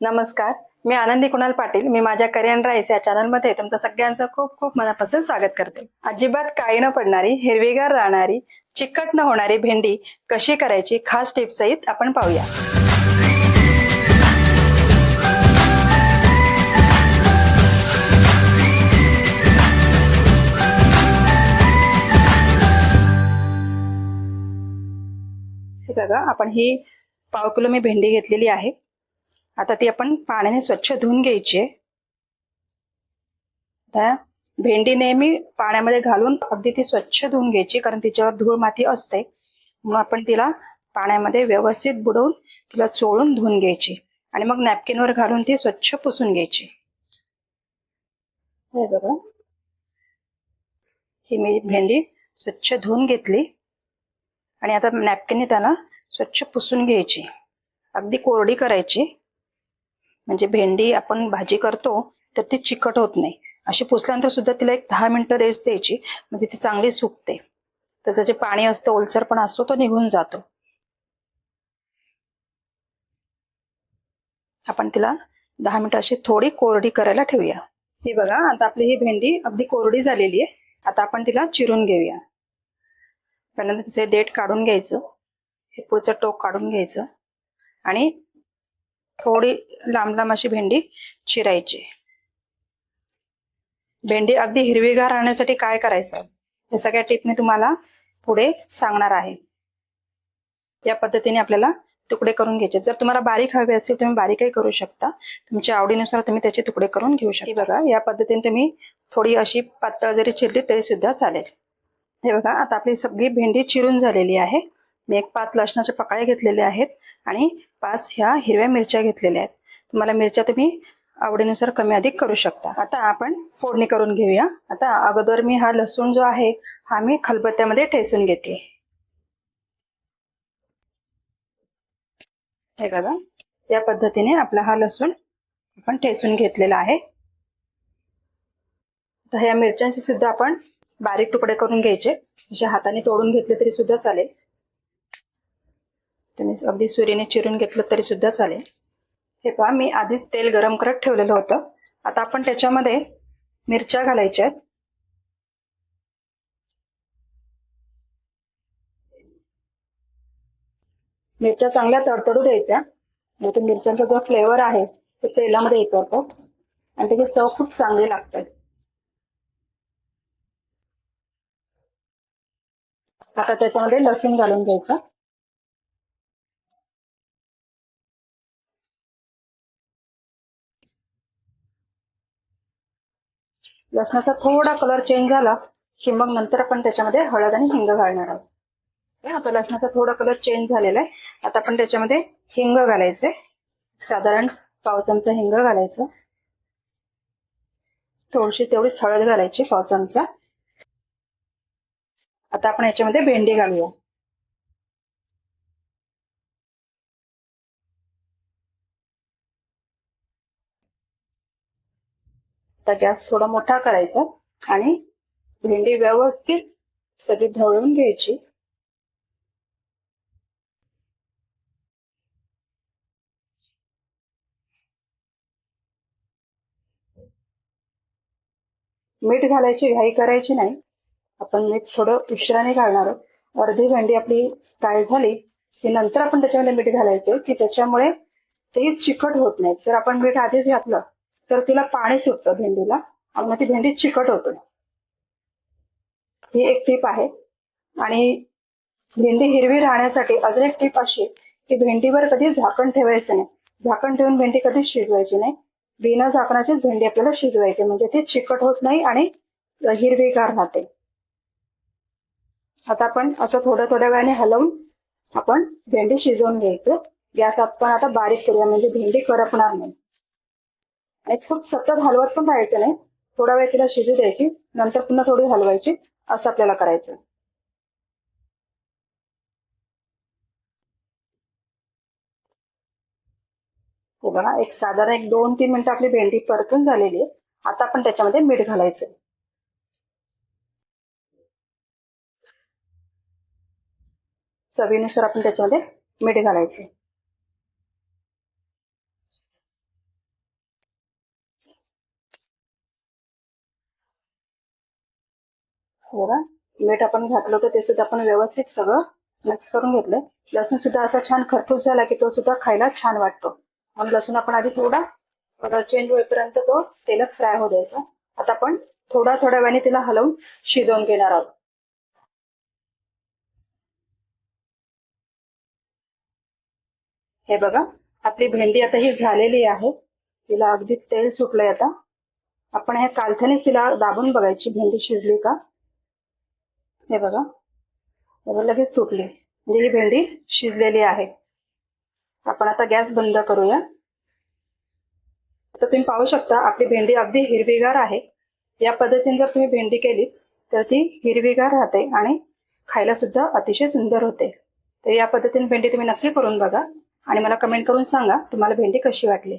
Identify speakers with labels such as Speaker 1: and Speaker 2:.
Speaker 1: नमस्कार मी आनंदी कुणाल पाटील. मी माझ्या करियन राईस या चॅनलमध्ये तुमचं सगळ्यांचं खूप खूप मनापासून स्वागत करते. अजिबात काही न पडणारी हिरवीगार राहणारी चिकट न होणारी भेंडी कशी करायची खास टिप्स सहित आपण पाहूया. हे बघा आपण ही पाव किलो मी भेंडी घेतलेली आहे. आता ती आपण पाण्याने स्वच्छ धुवून घ्यायची. आहे भेंडी नेहमी पाण्यामध्ये घालून अगदी ती स्वच्छ धुवून घ्यायची कारण तिच्यावर धूळ माती असते. मग आपण तिला पाण्यामध्ये व्यवस्थित बुडवून तिला चोळून धुवून घ्यायची. आणि मग नॅपकिनवर घालून ती स्वच्छ पुसून घ्यायची. हे बघा. ही मी भेंडी स्वच्छ धुवून घेतली. आणि आता नॅपकिनने त्याला स्वच्छ पुसून घ्यायची. अगदी कोरडी करायची. म्हणजे भेंडी आपण भाजी करतो तर ती चिकट होत नाही. अशी पुसल्यानंतर सुद्धा तिला एक दहा मिनिटं रेस्ट द्यायची म्हणजे ती चांगली सुकते. त्याचं जे पाणी असतं ओलसरपणा असतो तो निघून जातो. आपण तिला दहा मिनिटं अशी थोडी कोरडी करायला ठेवूया. ही बघा आता आपली ही भेंडी अगदी कोरडी झालेली आहे. आता आपण तिला चिरून घेऊया. पहिल्यांदा तिचे देठ काढून घ्यायचं. हे पुढचं टोक काढून घ्यायचं. आणि थोडी लांब लांब अशी भेंडी चिरायची. भेंडी अगदी हिरवीगार राहण्यासाठी काय करायचं? हे सगळ्या टिप मी तुम्हाला पुढे सांगणार आहे. या पद्धतीने आपल्याला तुकडे करून घ्यायचे. जर तुम्हाला बारीक हवे असेल तुम्ही बारीकही करू शकता. तुमच्या आवडीनुसार तुम्ही त्याचे तुकडे करून घेऊ शकता. बघा या पद्धतीने तुम्ही थोडी अशी पातळ जरी चिरली तरी सुद्धा चालेल. हे बघा आता आपली सगळी भेंडी चिरून झालेली आहे. मी एक पाच लसणाचे पकाळे घेतलेले आहेत आणि पाच ह्या हिरव्या मिरच्या घेतलेल्या आहेत. तुम्हाला मिरच्या तुम्ही आवडीनुसार कमी अधिक करू शकता. आता आपण फोडणी करून घेऊया. आता अगोदर मी हा लसूण जो आहे हा मी खलबत्त्यामध्ये ठेचून घेते. हे बघा या पद्धतीने आपला हा लसूण आपण ठेचून घेतलेला आहे. तर ह्या मिरच्यांचे सुद्धा आपण बारीक तुकडे करून घ्यायचे. असे हाताने तोडून घेतले तरी सुद्धा चालेल. तुम्ही अगदी सुरीने चिरून घेतलं तरी सुद्धा चालेल. हे पहा मी आधीच तेल गरम करत ठेवलेलं होतं. आता आपण त्याच्यामध्ये मिरच्या घालायच्या आहेत. मिरच्या चांगल्या तडतडू द्यायच्या. म्हणजे मिरच्यांचा जो फ्लेवर आहे तो तेलामध्ये उतरतो. आणि त्याची चव खूप चांगली लागते आता त्याच्यामध्ये लसूण घालून घ्यायचं. लसणाचा थोडा कलर चेंज झाला की मग नंतर आपण त्याच्यामध्ये हळद आणि हिंग घालणार आहोत. आता लसणाचा थोडा कलर चेंज झालेला आहे. आता आपण त्याच्यामध्ये हिंग घालायचे साधारण पाव चमचा हिंग घालायचं. थोडीशी तेवढीच हळद घालायची पाव चमचा. आता आपण याच्यामध्ये भेंडी घालूया. आता गॅस थोडा मोठा करायचा आणि भेंडी व्यवस्थित सगळी ढवळून घ्यायची. मीठ घालायची घाई करायची नाही. आपण मीठ थोडं उशिराने घालणार आहोत. अर्धी भेंडी आपली फ्राय झाली की नंतर आपण त्याच्यामध्ये मीठ घालायचं की त्याच्यामुळे ते चिकट होत नाही. जर आपण मीठ आधीच घातलं तर तिला पाणी सुटतं भेंडीला. आणि मग ती भेंडी चिकट होते. ही एक टीप आहे. आणि भेंडी हिरवी राहण्यासाठी अजून एक टीप अशी की भेंडीवर कधी झाकण ठेवायचं नाही. झाकण ठेवून भेंडी कधीच शिजवायची नाही. बिना झाकणाचीच भेंडी आपल्याला शिजवायची. म्हणजे ती चिकट होत नाही आणि हिरवीगार राहते. आता आपण असं थोड्या थोड्या वेळाने हलवून आपण भेंडी शिजवून घ्यायचं. गॅस आपण आता बारीक करूया. म्हणजे भेंडी करपणार नाही. आणि खूप सतत हलवत पण राहायचं नाही. थोडा वेळ तिला शिजू द्यायची नंतर पुन्हा थोडी हलवायची असं आपल्याला करायचं. हे बघा एक साधारण एक दोन तीन मिनिटं आपली भेंडी परतून झालेली आहे. आता आपण त्याच्यामध्ये मीठ घालायचं. चवीनुसार आपण त्याच्यामध्ये मीठ घालायचे. हो बघा मीठ आपण घातलं होतं ते सुद्धा आपण व्यवस्थित सगळं मिक्स करून घेतलं लसूण सुद्धा असा छान खरपूस झाला की तो सुद्धा खायला छान वाटतो. म्हणून लसूण आपण आधी थोडा कलर चेंज होईपर्यंत तो तेलात फ्राय होऊ द्यायचा. आता आपण थोडा थोड्या वेळाने तिला हलवून शिजवून घेणार आहोत. हे बघा आपली भेंडी आता ही झालेली आहे. तिला अगदी तेल सुटलंय आता. आपण ह्या कालथ्यानेच तिला दाबून बघायची भेंडी शिजली का? हे बघा. बघा लगेच सुटली म्हणजे ही भेंडी शिजलेली आहे. आपण आता गॅस बंद करूया. तर तुम्ही पाहू शकता आपली भेंडी अगदी हिरवीगार आहे. या पद्धतीने जर तुम्ही भेंडी केली तर ती हिरवीगार राहते आणि खायला सुद्धा अतिशय सुंदर होते. तर या पद्धतीने भेंडी तुम्ही नक्की करून बघा आणि मला कमेंट करून सांगा तुम्हाला भेंडी कशी वाटली.